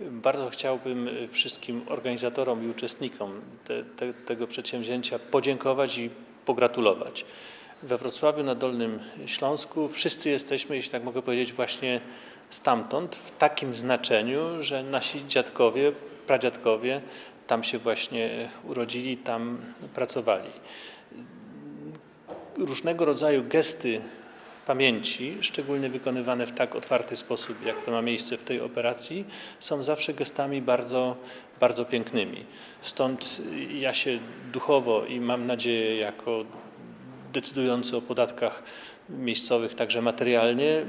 Bardzo chciałbym wszystkim organizatorom i uczestnikom te, te, tego przedsięwzięcia podziękować i pogratulować. We Wrocławiu na Dolnym Śląsku wszyscy jesteśmy, jeśli tak mogę powiedzieć, właśnie stamtąd, w takim znaczeniu, że nasi dziadkowie, pradziadkowie tam się właśnie urodzili, tam pracowali. Różnego rodzaju gesty pamięci, szczególnie wykonywane w tak otwarty sposób, jak to ma miejsce w tej operacji, są zawsze gestami bardzo, bardzo pięknymi. Stąd ja się duchowo i mam nadzieję, jako decydujący o podatkach miejscowych, także materialnie,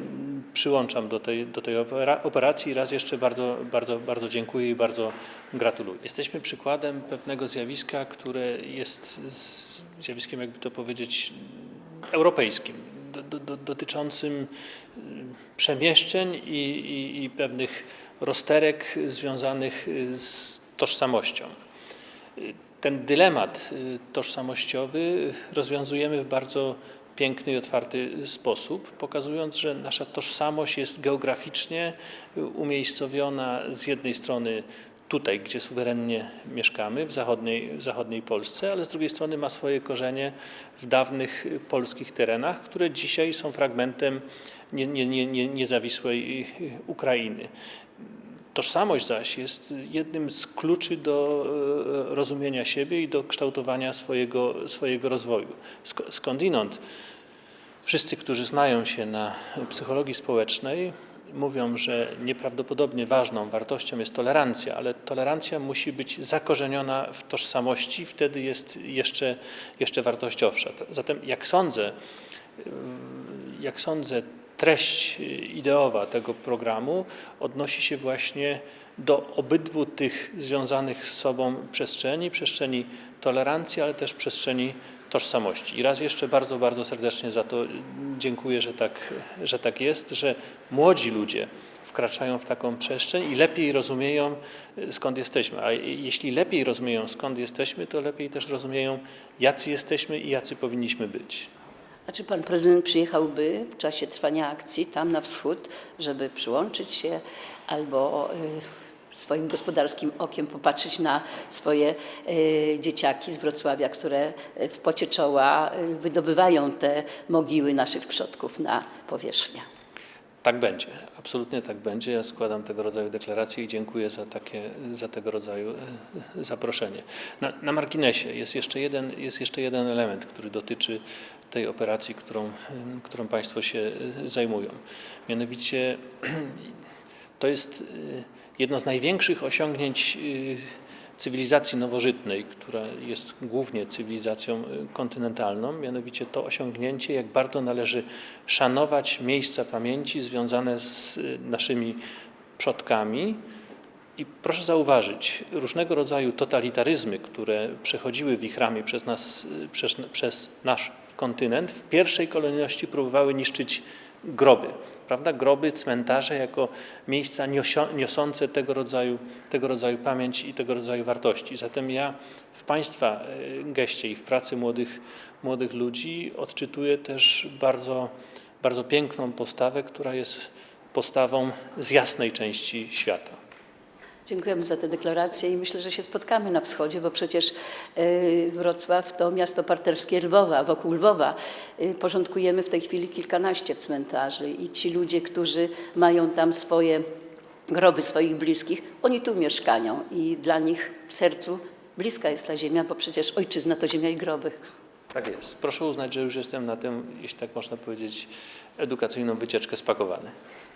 przyłączam do tej, do tej opera- operacji. Raz jeszcze bardzo, bardzo, bardzo dziękuję i bardzo gratuluję. Jesteśmy przykładem pewnego zjawiska, które jest zjawiskiem, jakby to powiedzieć, europejskim, do, do, do, dotyczącym y, przemieszczeń i, i, i pewnych rozterek związanych y, z tożsamością. Y, Ten dylemat tożsamościowy rozwiązujemy w bardzo piękny i otwarty sposób, pokazując, że nasza tożsamość jest geograficznie umiejscowiona z jednej strony tutaj, gdzie suwerennie mieszkamy, w zachodniej, w zachodniej Polsce, ale z drugiej strony ma swoje korzenie w dawnych polskich terenach, które dzisiaj są fragmentem nie, nie, nie, nie, niezawisłej Ukrainy. Tożsamość zaś jest jednym z kluczy do e, rozumienia siebie i do kształtowania swojego, swojego rozwoju. Sk- Skądinąd wszyscy, którzy znają się na psychologii społecznej, mówią, że nieprawdopodobnie ważną wartością jest tolerancja, ale tolerancja musi być zakorzeniona w tożsamości, wtedy jest jeszcze, jeszcze wartościowsza. Zatem, jak sądzę, jak sądzę, treść ideowa tego programu odnosi się właśnie do obydwu tych związanych z sobą przestrzeni, przestrzeni tolerancji, ale też przestrzeni tożsamości. I raz jeszcze bardzo, bardzo serdecznie za to dziękuję, że tak, że tak jest, że młodzi ludzie wkraczają w taką przestrzeń i lepiej rozumieją, y, skąd jesteśmy. A jeśli lepiej rozumieją, skąd jesteśmy, to lepiej też rozumieją, jacy jesteśmy i jacy powinniśmy być. A czy pan prezydent przyjechałby w czasie trwania akcji tam na wschód, żeby przyłączyć się albo y, swoim gospodarskim okiem popatrzeć na swoje y, dzieciaki z Wrocławia, które y, w pocie czoła y, wydobywają te mogiły naszych przodków na powierzchnię? Tak będzie, absolutnie tak będzie. Ja składam tego rodzaju deklaracje i dziękuję za, takie, za tego rodzaju e, zaproszenie. Na, na marginesie jest jeszcze, jeden, jest jeszcze jeden element, który dotyczy tej operacji, którą, e, którą Państwo się e, zajmują. Mianowicie to jest e, jedno z największych osiągnięć e, cywilizacji nowożytnej, która jest głównie cywilizacją y, kontynentalną, mianowicie to osiągnięcie, jak bardzo należy szanować miejsca pamięci związane z y, naszymi przodkami. I proszę zauważyć, różnego rodzaju totalitaryzmy, które przechodziły wichrami przez, nas, y, przez, przez nasz kontynent, w pierwszej kolejności próbowały niszczyć groby, prawda? Groby, cmentarze jako miejsca niosące tego rodzaju, tego rodzaju pamięć i tego rodzaju wartości. Zatem ja w Państwa y, geście i w pracy młodych, młodych ludzi odczytuję też bardzo, bardzo piękną postawę, która jest postawą z jasnej części świata. Dziękujemy za te deklaracje i myślę, że się spotkamy na wschodzie, bo przecież y, Wrocław to miasto parterskie Lwowa. Wokół Lwowa y, porządkujemy w tej chwili kilkanaście cmentarzy i ci ludzie, którzy mają tam swoje groby swoich bliskich, oni tu mieszkają i dla nich w sercu bliska jest ta ziemia, bo przecież ojczyzna to ziemia i groby. Tak jest. Proszę uznać, że już jestem na tę, jeśli tak można powiedzieć, edukacyjną wycieczkę spakowany.